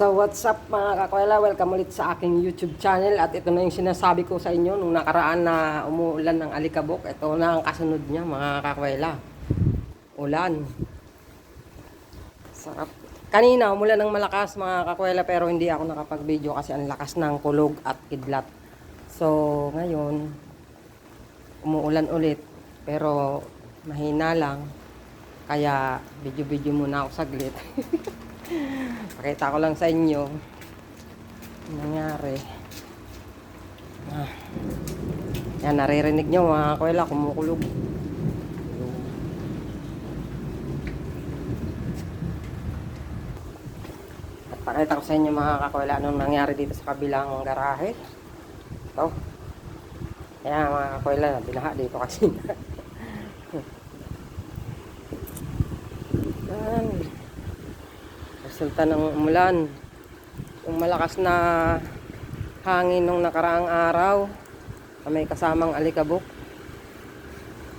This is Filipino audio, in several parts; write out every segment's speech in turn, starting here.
So what's up mga kakwela, welcome ulit sa aking YouTube channel at ito na yung sinasabi ko sa inyo nung nakaraan na umuulan ng alikabok. Ito na ang kasunod niya mga kakwela. Ulan. Sarap. Kanina umulan ng malakas mga kakwela pero hindi ako nakapag-video kasi ang lakas ng kulog at kidlat. So ngayon umuulan ulit pero mahina lang. Kaya video-video muna ako saglit. Pakita ko lang sa inyo ang nangyari. Ah. Yan, naririnig nyo mga kuwela, kumukulog. At pakita ko sa inyo mga kakuwela anong nangyari dito sa kabilang garahe. Ito. Kaya mga kakuwela, binaha dito kasi. Yan. Resulta ng umulan. Yung malakas na hangin nung nakaraang araw na may kasamang alikabok.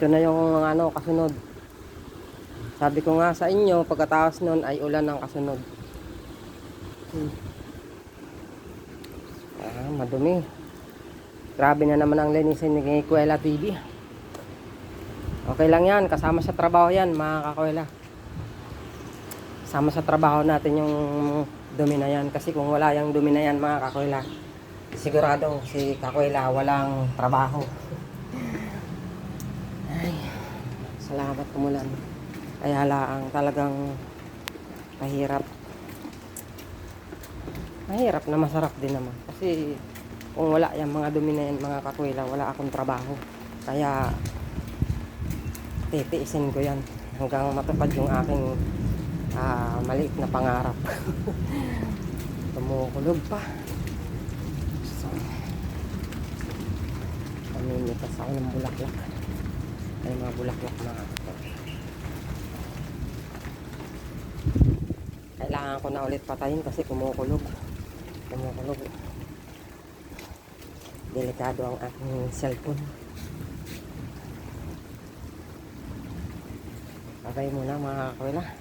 Ito na yung ano, kasunod. Sabi ko nga sa inyo, pagkatapos nun ay ulan ng kasunod. Hmm. Ah, madumi. Grabe na naman ang linisin ni Kuwela TV. Okay lang yan, kasama sa trabaho yan mga kakuwela sama sa trabaho natin yung dumi na yan. Kasi kung wala yung dumi na yan, mga kakwela, sigurado si kakwela walang trabaho. Ay, salamat kumulan. Kaya laang talagang mahirap. Mahirap na masarap din naman. Kasi kung wala yung mga dumi na yan, mga kakwela, wala akong trabaho. Kaya titiisin ko yan hanggang matupad yung aking maliit na pangarap. Tumukulog pa. So, pamimitas ako ng bulaklak. Ay mga bulaklak na ito. Kailangan ko na ulit patayin kasi kumukulog. Kumukulog. Delikado ang aking cellphone. Patay muna mga kakwela.